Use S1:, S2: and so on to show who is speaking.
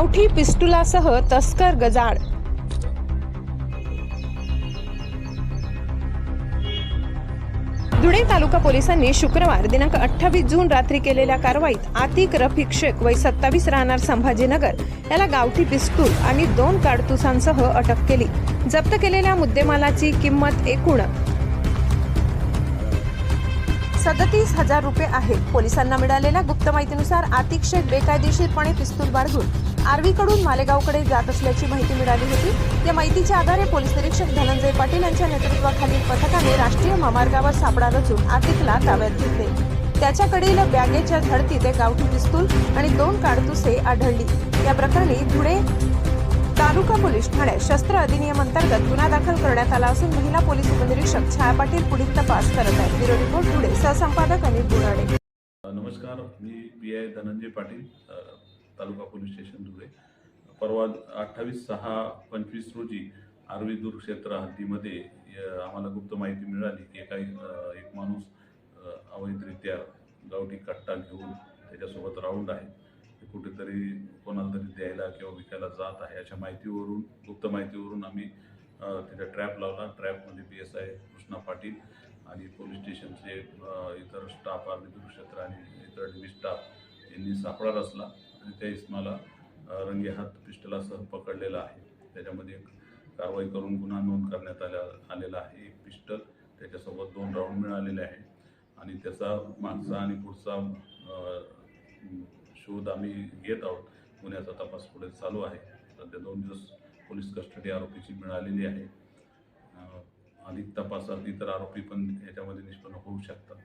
S1: गावठी पिस्टुलासह तस्कर गजाड धुळे तालुका पोलिसांनी शुक्रवार दिनांक अठ्ठावीस जून रात्री केलेल्या कारवाईत आतिक रफिक शेख वय सत्तावीस राहणार संभाजीनगर याला गावठी पिस्तूल आणि दोन काडतुसांसह अटक केली. जप्त केलेल्या मुद्देमालाची किंमत एकूण सदतीस हजार रुपये आहे. पोलिसांना मिळालेल्या गुप्त माहितीनुसार आतिक शेख बेकायदेशीरपणे पिस्तूल बाळगून आर्वीकडून मालेगावकडे जात असल्याची माहिती मिळाली होती. या माहितीच्या आधारे पोलीस निरीक्षक धनंजय पाटील यांच्या नेतृत्वाखालील पथकाने राष्ट्रीय महामार्गावर सापडा रचून आतिकला ताब्यात घेतले. त्याच्याकडील बॅगेच्या धडतीत एक गावठी पिस्तूल आणि दोन काडतुसे आढळली. या प्रकरणी धुळे तालुका पोलीस ठाण्यात शस्त्र अधिनियम अंतर्गत गुन्हा दाखल करण्यात आला असून महिला पोलीस उपनिरीक्षक छाया पाटील पुढील तपास करत आहेत. ब्युरो रिपोर्ट धुळे सहसंपादक अनिल बुराडे.
S2: नमस्कार मी P I Dhananjay Patil taluka police station Dhule परवा अठ्ठावीस सहा पंचवीस रोजी आर्वी दूर क्षेत्र हद्दीमध्ये आम्हाला गुप्त माहिती मिळाली की एका एक माणूस अवैधरित्या गावठी कट्टा घेऊन त्याच्यासोबत राऊंड आहे. ते कुठेतरी कोणाला तरी द्यायला किंवा विकायला जात आहे. अशा माहितीवरून गुप्त माहितीवरून आम्ही अ, तिथे ट्रॅप लावला. ट्रॅपमध्ये P S I Krishna Patil आणि पोलीस स्टेशनचे इतर स्टाफ आर्मी क्षेत्र आणि इतर डी स्टाफ यांनी सापळा रचला. आणि त्या इसमाला रंगे हात पिस्टलासह पकडलेला आहे. त्याच्यामध्ये कारवाई करून गुन्हा नोंद करण्यात आल्या आलेला आहे. एक पिस्टल त्याच्यासोबत दोन राऊंड मिळालेले आहे आणि त्याचा मागचा आणि पुढचा शोध आम्ही घेत आहोत. गुन्ह्याचा तपास पुढे चालू आहे. सध्या दोन दिवस पोलीस कस्टडी आरोपीची मिळालेली आहे. अधिक तपासात इतर आरोपी पण याच्यामध्ये निष्पन्न होऊ शकतात.